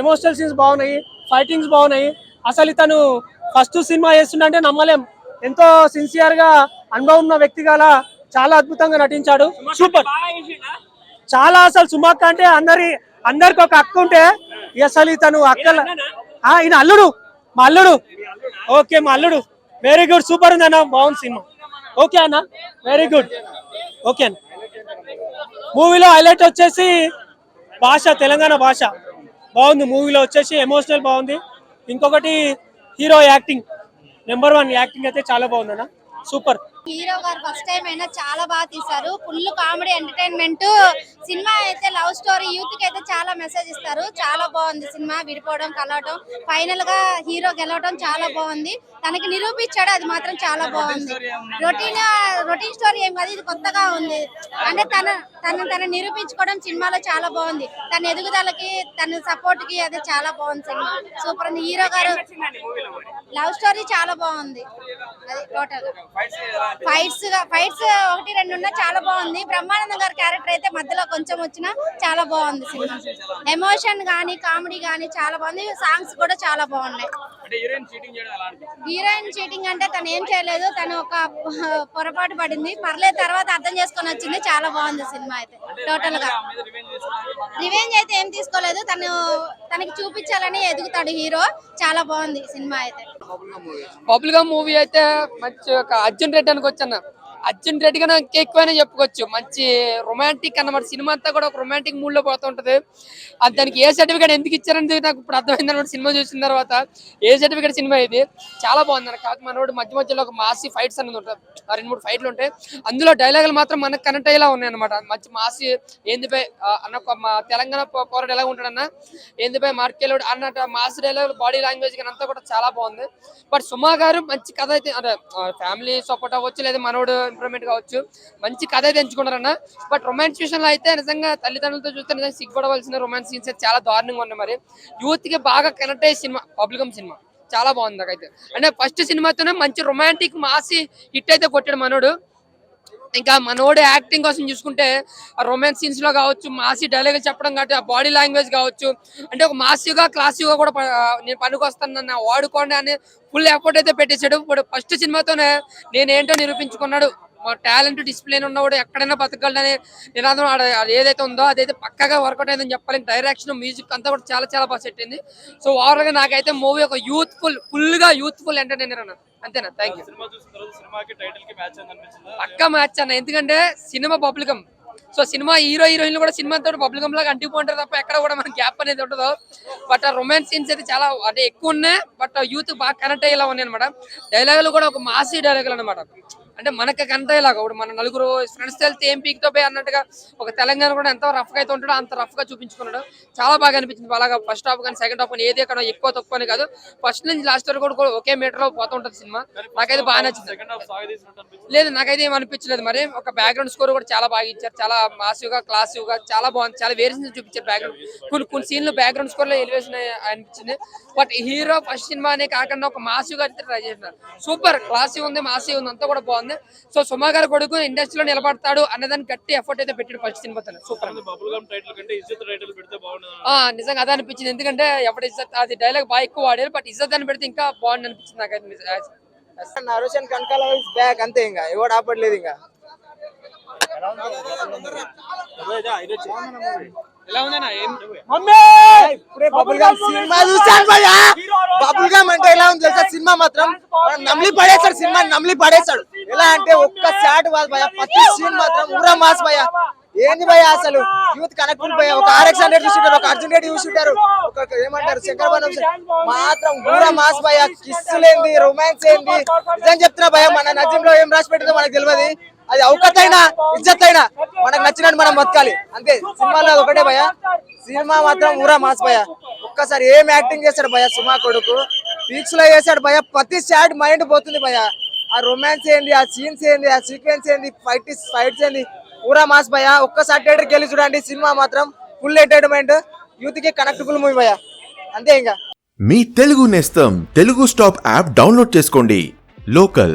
Emotional scenes బాగున్నాయి fightings బాగున్నాయి. అసలు ఇతను ఫస్ట్ సినిమా చేస్తుండే నమ్మలేం. ఎంతో సిన్సియర్గా అనుభవం ఉన్న వ్యక్తి గల చాలా అద్భుతంగా నటించాడు. సూపర్ చాలా అసలు సుమాక్ అంటే అందరి అందరికి ఒక అక్క ఉంటే అసలు ఇతను అక్కల ఈయన అల్లుడు. మా అల్లుడు. ఓకే మా అల్లుడు. వెరీ గుడ్ సూపర్ ఉంది అన్న బాగుంది సినిమా. ఓకే అన్న. వెరీ గుడ్ ఓకే అన్న. మూవీలో హైలైట్ వచ్చేసి భాష తెలంగాణ భాష. బాగుంది మూవీలో వచ్చేసి ఎమోషనల్ బాగుంది. ఇంకొకటి hero acting number one acting అయితే చాలా బాగుంది అన్న సూపర్ హీరో గారు ఫస్ట్ టైం అయినా చాలా బాగా తీశారు. ఫుల్ కామెడీ ఎంటర్టైన్మెంట్ సినిమా అయితే లవ్ స్టోరీ యూత్కి అయితే చాలా మెసేజ్ ఇస్తారు. చాలా బాగుంది సినిమా విడిపోవడం కలవటం. ఫైనల్గా హీరో గెలవడం చాలా బాగుంది. తనకి నిరూపించాడు అది మాత్రం చాలా బాగుంది. రొటీన్ రొటీన్ స్టోరీ ఏం కాదు ఇది కొత్తగా ఉంది. అంటే తన తను తను నిరూపించుకోవడం సినిమాలో చాలా బాగుంది. తన ఎదుగుదలకి తన సపోర్ట్కి అది చాలా బాగుంది సినిమా. సూపర్ ఉంది. హీరో గారు లవ్ స్టోరీ చాలా బాగుంది. అది టోటల్ ఫైట్స్ ఫైట్స్ ఒకటి రెండు ఉన్నా చాలా బాగుంది. బ్రహ్మానందం గారి క్యారెక్టర్ అయితే మధ్యలో కొంచెం వచ్చినా చాలా బాగుంది సినిమా. ఎమోషన్ గానీ కామెడీ గానీ చాలా బాగుంది. సాంగ్స్ కూడా చాలా బాగున్నాయి. హీరోయిన్ చీటింగ్ అంటే తను ఏం చేయలేదు. తను ఒక పొరపాటు పడింది. పర్లేదు తర్వాత అర్థం చేసుకొని వచ్చింది. చాలా బాగుంది సినిమా అయితే. టోటల్గా రివెంజ్ అయితే ఏం తీసుకోలేదు. తను తనకి చూపించాలని ఎదుగుతాడు హీరో. చాలా బాగుంది సినిమా అయితే. గమ్ మూవీ అయితే మంచి ఒక అర్జున్ రెడ్డి అనుకోవచ్చు అర్జున్ రెడ్డి కన్నా ఇంకా చెప్పుకోవచ్చు. మంచి రొమాంటిక్ అన్నమాట సినిమా అంతా కూడా ఒక రొమాంటిక్ మూడ్లో పోతుంటది అది దానికి ఏ సర్టిఫికేట్ ఎందుకు ఇచ్చారని నాకు ఇప్పుడు అర్థమైంది అనమాట సినిమా చూసిన తర్వాత ఏ సర్టిఫికేట్ సినిమా ఇది? చాలా బాగుంది అన్న కాకపోతే మనోడు మధ్య మధ్యలో ఒక మాసి ఫైట్స్ అనేది ఉంటుంది. రెండు మూడు ఫైట్లు ఉంటాయి. అందులో డైలాగులు మాత్రం మనకు కనెక్ట్ అయ్యేలా ఉన్నాయి అనమాట మంచి మాసి ఏందిపై అన్న మా తెలంగాణ పో- పోరాడు ఎలా ఉంటాడన్న? ఏందిపై మార్కెలోడు అన్నట్టు మాస్ డైలాగ్ బాడీ లాంగ్వేజ్ కానీ అంతా కూడా చాలా బాగుంది. బట్ సుమా గారు మంచి కథ అయితే అంటే ఫ్యామిలీ సపోర్ట్ అవ్వచ్చు లేదా మనోడు ఇంప్రూవ్మెంట్ కావచ్చు. మంచి కథ అయితే ఎంచుకున్నారన్న. బట్ రొమాన్స్ విషయంలో అయితే నిజంగా తల్లిదండ్రులతో చూస్తే నిజంగా సిగ్గుపడవలసిన రొమాన్స్ సీన్స్ అయితే చాలా దారుణంగా ఉన్నాయి మరి. యూత్కి బాగా కనెక్ట్ అయ్యే సినిమా పబ్లికం సినిమా. చాలా బాగుంది నాకైతే. అంటే ఫస్ట్ సినిమాతోనే మంచి రొమాంటిక్ మాసి హిట్ అయితే కొట్టాడు మనోడు. ఇంకా మనోడు యాక్టింగ్ కోసం చూసుకుంటే రొమాన్స్ సీన్స్లో కావచ్చు మాసి డైలాగులు చెప్పడం కాబట్టి ఆ బాడీ లాంగ్వేజ్ కావచ్చు. అంటే ఒక మాసిగా క్లాసిగా కూడా నేను పనికొస్తాను వాడుకోండి అని ఫుల్ ఎఫర్ట్ అయితే పెట్టేశాడు. ఇప్పుడు ఫస్ట్ సినిమాతోనే నేనేంటో నిరూపించుకున్నాడు. మా టాలెంట్ డిస్ప్లే ఉన్నవాడు ఎక్కడైనా బతకగలడనే నినాదం ఆడ ఏదైతే ఉందో అదైతే పక్కగా వర్కౌట్ అయిందని చెప్పాలి. డైరెక్షన్ మ్యూజిక్ అంతా కూడా చాలా చాలా బాగా సెట్ అయింది. సో ఓవరాల్గా నాకైతే మూవీ ఒక యూత్ఫుల్ ఫుల్గా యూత్ఫుల్ ఎంటర్టైనర్ అన్న. అంతేనా? థ్యాంక్ యూ పక్కా మ్యాచ్ అన్న. ఎందుకంటే సినిమా పబ్లికం సో సినిమా హీరో హీరోయిన్లు కూడా సినిమా తోటి పబ్లికం లాగా అంటిపోంటారు తప్ప ఎక్కడ కూడా మనకి గ్యాప్ అనేది ఉండదు. బట్ ఆ రొమాన్స్ సీన్స్ అయితే చాలా అంటే ఎక్కువ ఉన్నాయి. బట్ యూత్ బాగా కనెక్ట్ అయ్యేలా ఉన్నాయి అనమాట డైలాగులు కూడా ఒక మాసి డైలాగులు అనమాట అంటే మనకి అయ్యేలాగా ఇప్పుడు మన నలుగురు ఫ్రెండ్స్ వెళ్తే ఏం పీక్తో పోయి అన్నట్టుగా ఒక తెలంగాణ కూడా ఎంత రఫ్గా అయితే ఉంటాడో అంత రఫ్గా చూపించుకున్నాడు. చాలా బాగా అనిపించింది. అలాగా ఫస్ట్ హాఫ్ కానీ సెకండ్ హాఫ్ కానీ ఏది అక్కడ ఎక్కువ తక్కువ అని కాదు. ఫస్ట్ నుంచి లాస్ట్ వరకు కూడా ఒకే మీటర్లో పోతూ ఉంటుంది సినిమా. నాకైతే బాగా నచ్చింది. లేదు నాకైతే ఏం అనిపించలేదు. మరి ఒక బ్యాక్గ్రౌండ్ స్కోర్ కూడా చాలా బాగా ఇచ్చారు. చాలా మాసివ్గా క్లాసివ్గా చాలా బాగుంది. చాలా వేరియేషన్ చూపించారు బ్యాక్గ్రౌండ్ కొన్ని కొన్ని సీన్లు బ్యాక్గ్రౌండ్ స్కోర్లో ఎలివేషన్ అనిపించింది. బట్ హీరో ఫస్ట్ సినిమా అనే కాకుండా ఒక మాసివ్గా అయితే ట్రై చేసినారు. సూపర్ క్లాసివ్ ఉంది మాసివ్ ఉంది. అంతా కూడా బాగుంది. సో సుమా గారి కొడుకు ఇండస్ట్రీలో నిలబడతాడు అన్నదాన్ని గట్టి ఎఫర్ట్ అయితే పెట్టాడు first cinema super bubblegum title కంటే ఇజ్జత్ టైటిల్ పెడితే బాగుండదు ఆ నిజంగా అదే అనిపించింది ఎందుకంటే ఎప్పుడు ఇజ్జత్ అది డైలాగ్ బాగా ఎక్కువ వాడారు బట్ ఇజ్జత్ అని పెడితే ఇంకా బాగుంది అనిపించింది నాకైతే నరోషన్ కనకాల బ్యాక్ అంతే ఇంకా ఎవడు ఆపట్లేదు ఇంకా సినిమా చూసాను భయ్యా బబుల్ గమ్ అంటే ఎలా ఉంది తెలుసా? సినిమా మాత్రం? నమ్లి పడేశాడు సినిమా నమ్లి పడేశాడు ఎలా అంటే ఒక్క షాట్ వాళ్ళు భయ ప్రతి సీన్ మాత్రం ఊరా మాస్ భయ ఏంది భయ అసలు? యూత్ కనెక్ట్ భయ ఒక ఆర్ఎక్స్ హండ్రెడ్ చూసింటారు ఒక అర్జున్ రెడ్డి చూసింటారు. ఒక ఏమంటారు? శంకర్ బనం మాత్రం ఊరా మాస్ భయ కిస్సులు ఏంది? రొమాన్స్ ఏంది? నిజం చెప్తున్నా భయ మన నజ్యంలో ఏం రాసి పెట్టిందో మనకు తెలియదు. అది అవకతైనా ఇజ్జత్ అయినా మనకు నచ్చినట్టు మనం బతకాలి. అంతే సినిమాలో ఒకటే భయ సినిమా మాత్రం ఊరా మాస్ భయ ఒక్కసారి ఏం యాక్టింగ్ చేశాడు భయ సుమా కొడుకు? పీక్స్లో చేశాడు భయ ప్రతి షాట్ మైండ్ పోతుంది భయ ఆ రొమాన్స్ ఏంది ఆ సీన్స్ ఏంది ఆ సీక్వెన్స్ ఏంది ఫైట్ ఫైట్స్ ఏంది ఊరా మాస్ భయ ఒక్కసారి థియేటర్కి వెళ్ళి చూడండి సినిమా మాత్రం ఫుల్ ఎంటర్టైన్మెంట్ యూత్కి కనెక్టబుల్ మూవీ భయ అంతే ఇంకా. మీ తెలుగు నేస్తం తెలుగు స్టాప్ యాప్ డౌన్లోడ్ చేసుకోండి. లోకల్.